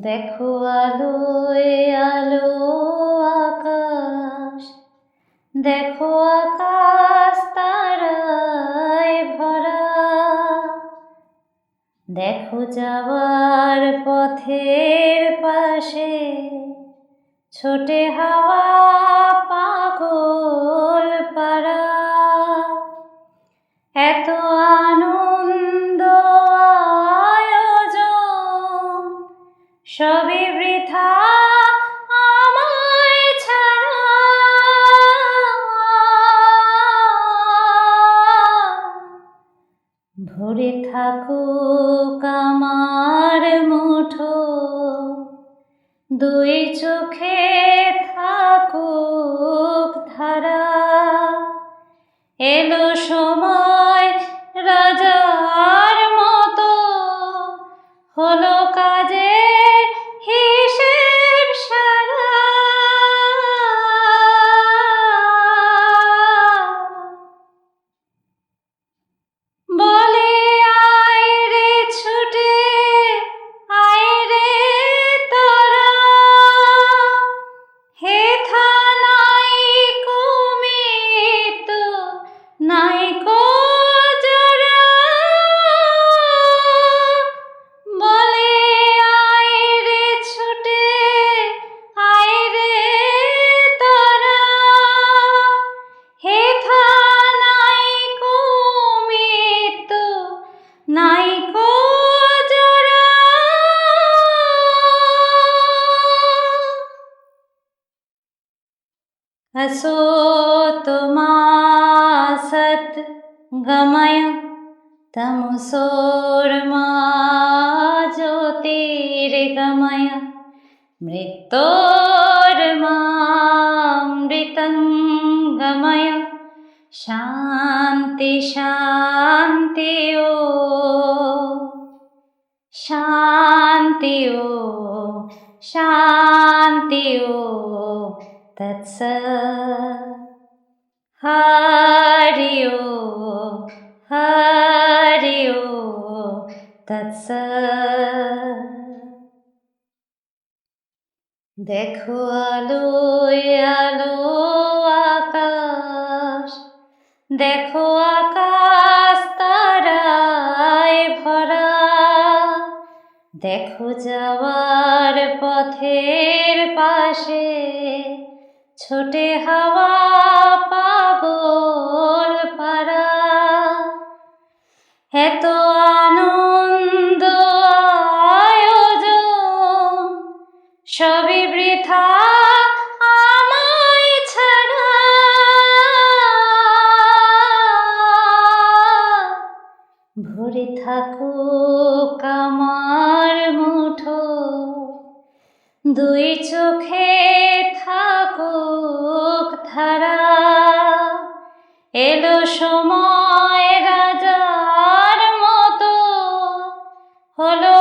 দেখো আলোয় আলো আকাশ। দেখো আকাশ তারায় ভরা। দেখো যাওয়ার পথের পাশে ছোটে হাওয়া সবই বৃথা আমায় ছাড়া। ভরে থাকুক আমার মুঠো দুই চোখে থাকুক ধারা। এলো असो मा सत् गमय तमसोर्मा ज्योतिर्गमय मृत्योर्मामृतं गमय शान्ति शान्ति ओ शान्ति ओ शान्ति ओ तत्स हरि ओ हरि ओ तत्स দেখো আলোয় আলো আকাশ দেখো আকাশ তারায় ভরা দেখো যাওয়ার পথের পাশে ছোটে হাওয়া পাগল পাড়া। এত আনন্দ আয়োজন, সবই বৃথা আমায় ছাড়া। ভরে থাকুক আমার মুঠো, দুই এলো সময় রাজার মতো। হলো